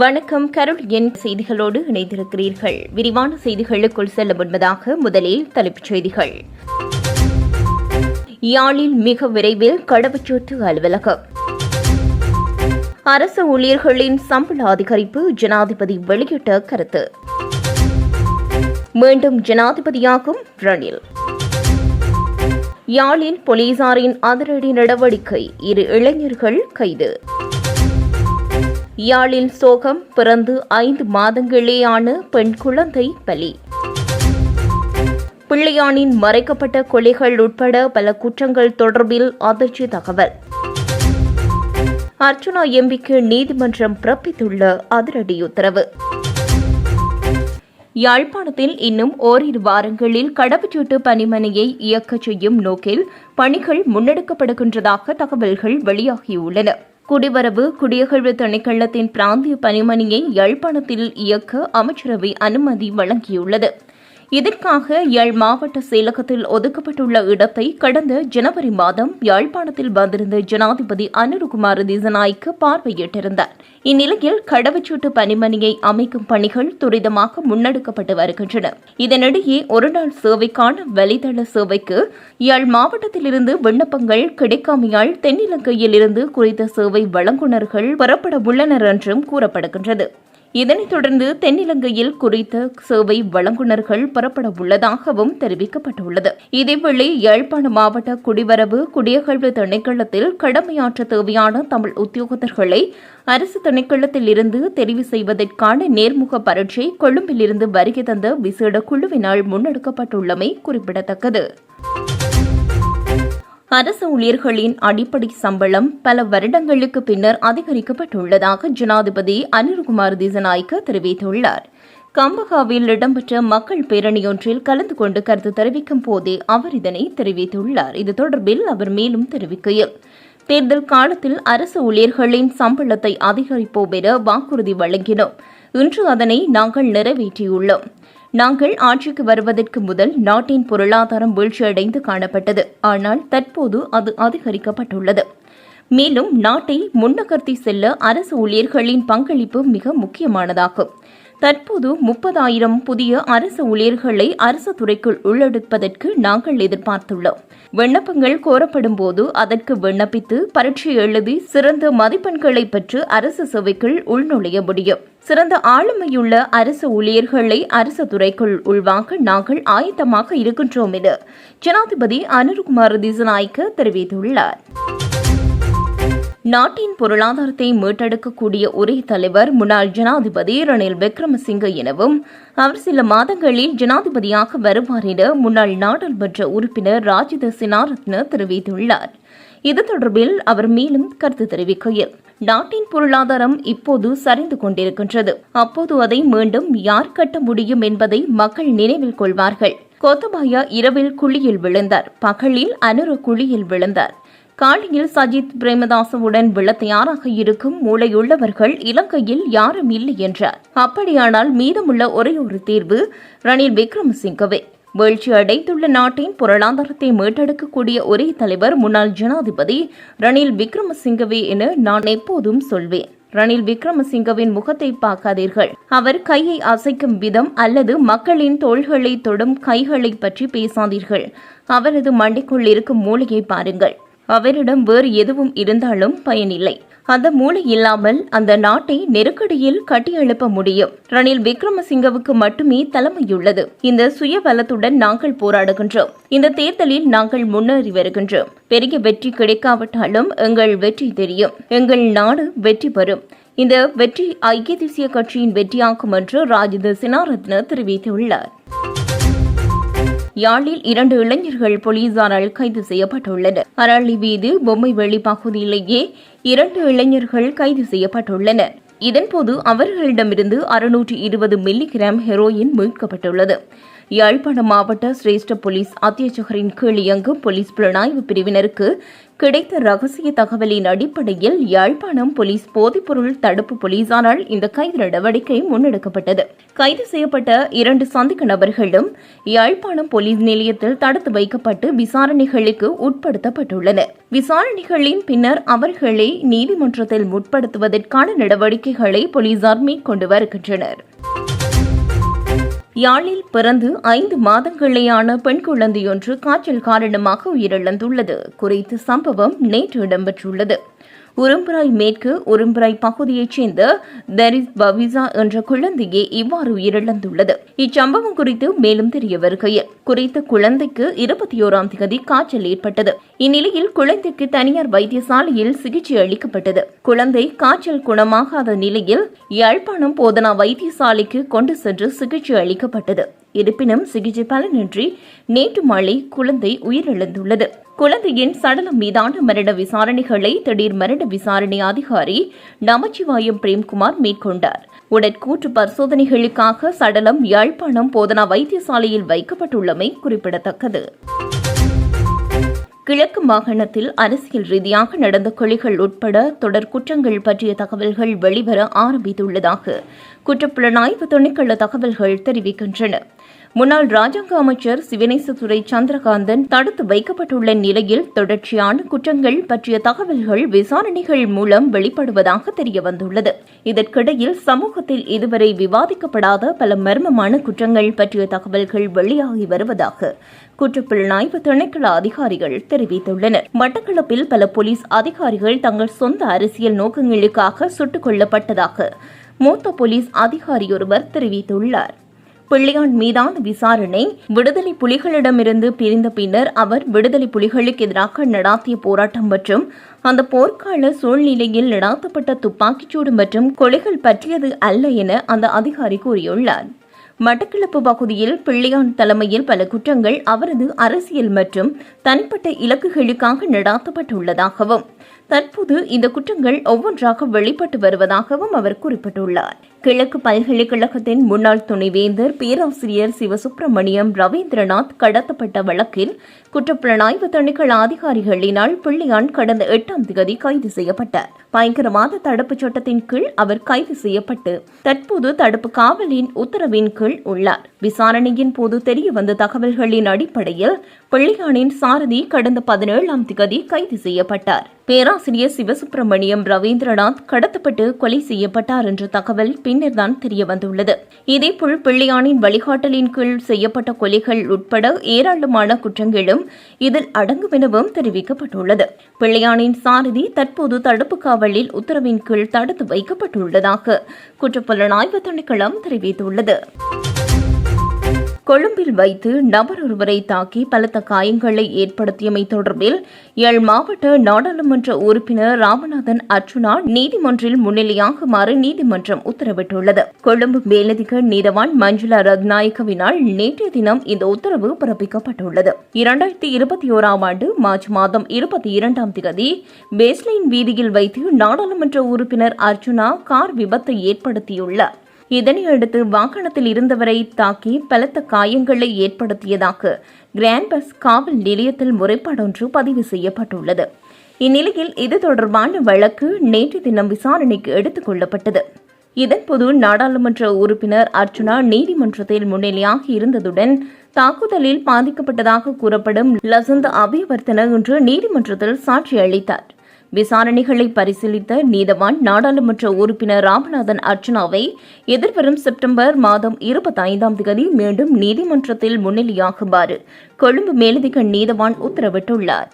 வணக்கம் கருள் என் செய்திகளோடு இணைந்திருக்கிறீர்கள். விரிவான செய்திகளுக்குள் செல்ல முன்பதாக முதலில் தலைப்புச் செய்திகள். யாழில் மிக விரைவில் கடவுச்சீட்டு அலுவலகம். அரசு ஊழியர்களின் சம்பள அதிகரிப்பு ஜனாதிபதி வெளியிட்ட கருத்து. மீண்டும் ஜனாதிபதியாகும் ரணில். யாழில் போலீசாரின் அதிரடி நடவடிக்கை இரு இளைஞர்கள் கைது. யாழில் சோகம் பிறந்து ஐந்து மாதங்களேயான பெண் குழந்தை பலி. பிள்ளையானின் மறைக்கப்பட்ட கொலைகள் உட்பட பல குற்றங்கள் தொடர்பில் அதிர்ச்சி தகவல். அர்ச்சுனா எம்பிக்கு நீதிமன்றம் பிறப்பித்துள்ள அதிரடி உத்தரவு. யாழ்ப்பாணத்தில் இன்னும் ஓரிரு வாரங்களில் கடவுச்சீட்டு பணிமனையை இயக்கச் செய்யும் நோக்கில் பணிகள் முன்னெடுக்கப்படுகின்றதாக தகவல்கள் வெளியாகியுள்ளன. குடிவரவு குடியகழ்வு திணைக்களத்தின் பிராந்திய பணிமணியை யாழ்ப்பாணத்தில் இயக்க அமைச்சரவை அனுமதி வழங்கியுள்ளது. இதற்காக யாழ் மாவட்ட செயலகத்தில் ஒதுக்கப்பட்டுள்ள இடத்தை கடந்த ஜனவரி மாதம் யாழ்ப்பாணத்தில் வந்திருந்த ஜனாதிபதி அனுருகுமார் திசநாய்க்கு பார்வையிட்டிருந்தார். இந்நிலையில் கடவுச்சீட்டு பணிமனையை அமைக்கும் பணிகள் துரிதமாக முன்னெடுக்கப்பட்டு வருகின்றன. இதனிடையே ஒருநாள் சேவைக்கான வலைதள சேவைக்கு யாழ் மாவட்டத்திலிருந்து விண்ணப்பங்கள் கிடைக்காமையால் தென்னிலங்கையில் இருந்து குறித்த சேவை வழங்குநர்கள் பெறப்பட உள்ளனர் என்றும் கூறப்படுகின்றது. இதனைத் தொடர்ந்து தென்னிலங்கையில் குறித்த சேவை வழங்குநர்கள் பெறப்பட உள்ளதாகவும் தெரிவிக்கப்பட்டுள்ளது. இதேவேளை யாழ்ப்பாண மாவட்ட குடிவரவு குடியகழ்வு திணைக்களத்தில் கடமையாற்ற தேவையான தமிழ் உத்தியோகத்தர்களை அரசு திணைக்களத்தில் இருந்து தெரிவு செய்வதற்கான நேர்முக பரீட்சை கொழும்பிலிருந்து வருகை தந்த விசேட குழுவினால் முன்னெடுக்கப்பட்டுள்ளமை குறிப்பிடத்தக்கது. அரசு ஊழியர்களின் அடிப்படை சம்பளம் பல வருடங்களுக்கு பின்னர் அதிகரிக்கப்பட்டுள்ளதாக ஜனாதிபதி அனில்குமார் திசநாய்க்கு தெரிவித்துள்ளார். கம்பகாவில் இடம்பெற்ற மக்கள் பேரணியொன்றில் கலந்து கொண்டு கருத்து தெரிவிக்கும் போதே அவர் இதனை தெரிவித்துள்ளார். இது தொடர்பில் அவர் மேலும் தெரிவிக்கையில் தேர்தல் காலத்தில் அரசு ஊழியர்களின் சம்பளத்தை அதிகரிப்போம் என வாக்குறுதி வழங்கினோம். இன்று அதனை நாங்கள் நிறைவேற்றியுள்ளோம். நாங்கள் ஆட்சிக்கு வருவதற்கு முதல் நாட்டின் பொருளாதாரம் வீழ்ச்சியடைந்து காணப்பட்டது. ஆனால் தற்போது அது அதிகரிக்கப்பட்டுள்ளது. மேலும் நாட்டை முன்னகர்த்தி செல்ல அரசு ஊழியர்களின் பங்களிப்பு மிக முக்கியமானதாகும். தற்போது முப்பதாயிரம் புதிய அரசு ஊழியர்களை அரசு துறைக்குள் உள்ளெடுப்பதற்கு நாங்கள் எதிர்பார்த்துள்ளோம். விண்ணப்பங்கள் கோரப்படும் போது அதற்கு விண்ணப்பித்து பரீட்சை எழுதி சிறந்த மதிப்பெண்களை பெற்று அரசு சேவைக்குள் உள்நுழைய முடியும். சிறந்த ஆளுமையுள்ள அரசு ஊழியர்களை அரசு துறைக்குள் உள்வாங்க நாங்கள் ஆயத்தமாக இருக்கின்றோம் என ஜனாதிபதி அனுர்குமார் திசநாய்க்கு தெரிவித்துள்ளார். நாட்டின் பொருளாதாரத்தை மீட்டெடுக்கக்கூடிய ஒரே தலைவர் முன்னாள் ஜனாதிபதி ரணில் விக்ரமசிங்க எனவும் அவர் சில மாதங்களில் ஜனாதிபதியாக வருவார் என முன்னாள் நாடாளுமன்ற உறுப்பினர் ராஜித சினாரத்ன தெரிவித்துள்ளார். இது தொடர்பில் அவர் மேலும் கருத்து தெரிவிக்கையில் நாட்டின் பொருளாதாரம் இப்போது சரிந்து கொண்டிருக்கின்றது. அப்போது அதை மீண்டும் யார் கட்ட முடியும் என்பதை மக்கள் நினைவில் கொள்வார்கள். கோத்தபாயா இரவில் குழியில் விழுந்தார். பகலில் அனுர குழியில் விழுந்தார். காலையில் சஜித் பிரேமதாசவுடன் விழ தயாராக இருக்கும் மூளையுள்ளவர்கள் இலங்கையில் யாரும் இல்லை என்றார் அப்படியானால் மீதமுள்ள ஒரே ஒரு தீர்வு ரணில் விக்ரமசிங்கவே. வீழ்ச்சி அடைந்துள்ள நாட்டின் பொருளாதாரத்தை மீட்டெடுக்கக்கூடிய ஒரே தலைவர் முன்னாள் ஜனாதிபதி ரணில் விக்ரமசிங்கவே என நான் எப்போதும் சொல்வேன். ரணில் விக்ரமசிங்கவின் முகத்தை பார்க்காதீர்கள். அவர் கையை அசைக்கும் விதம் அல்லது மக்களின் தோள்களை தொடும் கைகளை பற்றி பேசாதீர்கள். அவரது மண்டைக்குள் இருக்கும் மூளையை பாருங்கள். அவரிடம் வேறு எதுவும் இருந்தாலும் பயனில்லை. அந்த மூளை இல்லாமல் அந்த நாட்டை நெருக்கடியில் கட்டியெழுப்ப முடியும். ரணில் விக்ரமசிங்கவுக்கு மட்டுமே தலைமையுள்ளது. இந்த சுய பலத்துடன் நாங்கள் போராடுகின்றோம். இந்த தேர்தலில் நாங்கள் முன்னேறி வருகின்றோம். பெரிய வெற்றி கிடைக்காவிட்டாலும் எங்கள் வெற்றி தெரியும். எங்கள் நாடு வெற்றி பெறும். இந்த வெற்றி ஐக்கிய தேசிய கட்சியின் வெற்றியாகும் என்று ராஜித சினாரத்ன தெரிவித்துள்ளார். யாழில் இரண்டு இளைஞர்கள் போலீசாரால் கைது செய்யப்பட்டுள்ளனர். அரளி வீதி பொம்மைவெளி பகுதியிலேயே இரண்டு இளைஞர்கள் கைது செய்யப்பட்டுள்ளனர். இதன்போது அவர்களிடமிருந்து அறுநூற்றி இருபது மில்லிகிராம் ஹெரோயின் மீட்கப்பட்டுள்ளது. யாழ்ப்பாணம் மாவட்ட சிரேஷ்ட போலீஸ் அத்தியட்சகரின் கீழ் இயங்கும் போலீஸ் புலனாய்வு பிரிவினருக்கு கிடைத்த ரகசிய தகவலின் அடிப்படையில் யாழ்ப்பாணம் போலீஸ் போதைப்பொருள் தடுப்பு போலீசாரால் இந்த கைது நடவடிக்கை முன்னெடுக்கப்பட்டது. கைது செய்யப்பட்ட இரண்டு சந்தேக நபர்களும் யாழ்ப்பாணம் போலீஸ் நிலையத்தில் தடுத்து வைக்கப்பட்டு விசாரணைகளுக்கு உட்படுத்தப்பட்டுள்ளனர். விசாரணைகளின் பின்னர் அவர்களை நீதிமன்றத்தில் முற்படுத்துவதற்கான நடவடிக்கைகளை போலீசார் மேற்கொண்டு வருகின்றனர். யாழில் பிறந்து ஐந்து மாதங்களேயான பெண் குழந்தையொன்று காய்ச்சல் காரணமாக உயிரிழந்துள்ளது. குறித்த சம்பவம் நேற்று இடம்பெற்றுள்ளது. உரும்புராய் மேற்கு உரும்புராய் பகுதியைச் சேர்ந்த தரிஸ் பவிசா என்ற குழந்தையே இவ்வாறு உயிரிழந்துள்ளது. இச்சம்பவம் குறித்து மேலும் தெரிய வருகையில் குறித்த குழந்தைக்கு இருபத்தி ஓராம் தேதி காய்ச்சல் ஏற்பட்டது. இந்நிலையில் குழந்தைக்கு தனியார் வைத்தியசாலையில் சிகிச்சை அளிக்கப்பட்டது. குழந்தை காய்ச்சல் குணமாகாத நிலையில் யாழ்ப்பாணம் போதனா வைத்தியசாலைக்கு கொண்டு சென்று சிகிச்சை அளிக்கப்பட்டது. இருப்பினும் சிகிச்சை பலனின்றி நேற்று மாலை குழந்தை உயிரிழந்துள்ளது. குழந்தையின் சடலம் மீதான மரண விசாரணைகளை திடீர் மரண விசாரணை அதிகாரி நமச்சிவாயம் பிரேம்குமார் மேற்கொண்டார். உடற்கூற்று பரிசோதனைகளுக்காக சடலம் யாழ்ப்பாணம் போதனா வைத்தியசாலையில் வைக்கப்பட்டுள்ளமை குறிப்பிடத்தக்கது. கிழக்கு மாகாணத்தில் அரசியல் ரீதியாக நடந்த கொலைகள் உட்பட தொடர் குற்றங்கள் பற்றிய தகவல்கள் வெளிவர ஆரம்பித்துள்ளதாக குற்றப்புலனாய்வு திணைக்கள தகவல்கள் தெரிவிக்கின்றன. முன்னாள் ராஜாங்க அமைச்சர் சிவனேசதுரை சந்திரகாந்தன் தடுத்து வைக்கப்பட்டுள்ள நிலையில் தொடர்ச்சியான குற்றங்கள் பற்றிய தகவல்கள் விசாரணைகள் மூலம் வெளிப்படுவதாக தெரியவந்துள்ளது. இதற்கிடையில் சமூகத்தில் இதுவரை விவாதிக்கப்படாத பல மர்மமான குற்றங்கள் பற்றிய தகவல்கள் வெளியாகி வருவதாக குற்றப்புலனாய்வு திணைக்கள அதிகாரிகள் தெரிவித்துள்ளனர். மட்டக்களப்பில் பல போலீஸ் அதிகாரிகள் தங்கள் சொந்த அரசியல் நோக்கங்களுக்காக சுட்டுக் கொல்லப்பட்டதாக மூத்த போலீஸ் அதிகாரியொருவர் தெரிவித்துள்ளார். பிள்ளையான் மீதான விசாரணை. விடுதலை புலிகளிடமிருந்து பிரிந்த பின்னர் அவர் விடுதலை புலிகளுக்கு எதிராக நடாத்திய போராட்டம் மற்றும் அந்த போர்க்கால சூழ்நிலையில் நடாத்தப்பட்ட துப்பாக்கிச்சூடு மற்றும் கொலைகள் பற்றியது அல்ல என அந்த அதிகாரி கூறியுள்ளார். மட்டக்களப்பு பகுதியில் பிள்ளையான் தலைமையில் பல குற்றங்கள் அவரது அரசியல் மற்றும் தனிப்பட்ட இலக்குகளுக்காக நடாத்தப்பட்டுள்ளதாகவும் தற்போது இந்த குற்றங்கள் ஒவ்வொன்றாக வெளிப்பட்டு வருவதாகவும் அவர் குறிப்பிட்டுள்ளார். கிழக்கு பல்கலைக்கழகத்தின் முன்னாள் துணைவேந்தர் பேராசிரியர் சிவசுப்பிரமணியம் ரவீந்திரநாத் கடத்தப்பட்ட வழக்கில் குற்றப்புலனாய்வு திணைக்கள அதிகாரிகளினால் பிள்ளையான் கடந்த எட்டாம் தேதி கைது செய்யப்பட்டார். பயங்கரவாத தடுப்புச் சட்டத்தின் கீழ் அவர் கைது செய்யப்பட்டு தற்போது தடுப்பு காவலின் உத்தரவின் கீழ் உள்ளார். விசாரணையின் போது தெரியவந்த தகவல்களின் அடிப்படையில் பிள்ளையானின் சாரதி கடந்த பதினேழாம் தேதி கைது செய்யப்பட்டார். பேராசிரியர் சிவசுப்பிரமணியம் ரவீந்திரநாத் கடத்தப்பட்டு கொலை செய்யப்பட்டார் என்ற தகவல் பின்னர்தான் தெரியவந்துள்ளது. இதேபோல் பிள்ளையானின் வழிகாட்டலின் கீழ் செய்யப்பட்ட கொலைகள் உட்பட ஏராளமான குற்றங்களும் இதில் அடங்கும் எனவும் தெரிவிக்கப்பட்டுள்ளது. பிள்ளையானின் சாரதி தற்போது தடுப்பு காவலில் உத்தரவின் கீழ் தடுத்து வைக்கப்பட்டுள்ளதாக குற்றப்புலனாய்வு திணைக்களம் தெரிவித்துள்ளது. கொழும்பில் வைத்து நபர் ஒருவரை தாக்கி பலத்த காயங்களை ஏற்படுத்தியமை தொடர்பில் ஏழ் மாவட்ட நாடாளுமன்ற உறுப்பினர் ராமநாதன் அர்ச்சுனா நீதிமன்றில் முன்னிலையாகுமாறு நீதிமன்றம் உத்தரவிட்டுள்ளது. கொழும்பு மேலதிக நீதவான் மஞ்சுளா ரத்நாயக்கவினால் நேற்றைய தினம் இந்த உத்தரவு பிறப்பிக்கப்பட்டுள்ளது. இரண்டாயிரத்தி இருபத்தி ஓராம் ஆண்டு மார்ச் மாதம் இருபத்தி இரண்டாம் தேதி பேஸ்லைன் வீதியில் வைத்து நாடாளுமன்ற உறுப்பினர் அர்ச்சுனா கார் விபத்தை ஏற்படுத்தியுள்ளார். இதனையடுத்து வாகனத்தில் இருந்தவரை தாக்கி பலத்த காயங்களை ஏற்படுத்தியதாக கிராண்ட் பஸ் காவல் நிலையத்தில் முறைப்பாடொன்று பதிவு செய்யப்பட்டுள்ளது. இந்நிலையில் இது தொடர்பான வழக்கு நேற்று தினம் விசாரணைக்கு எடுத்துக் கொள்ளப்பட்டது. இதன்போது நாடாளுமன்ற உறுப்பினர் அர்ச்சுனா நீதிமன்றத்தில் முன்னிலையாகி இருந்ததுடன் தாக்குதலில் பாதிக்கப்பட்டதாக கூறப்படும் லசந்த் அபிவர்த்தன இன்று நீதிமன்றத்தில் சாட்சி அளித்தார் விசாரணைகளை பரிசீலித்த நீதவான் நாடாளுமன்ற உறுப்பினர் ராமநாதன் அர்ச்சனாவை எதிர்வரும் செப்டம்பர் மாதம் இருபத்தி ஐந்தாம் தேதி மீண்டும் நீதிமன்றத்தில் முன்னிலையாகுமாறு கொழும்பு மேலதிக நீதவான் உத்தரவிட்டுள்ளார்.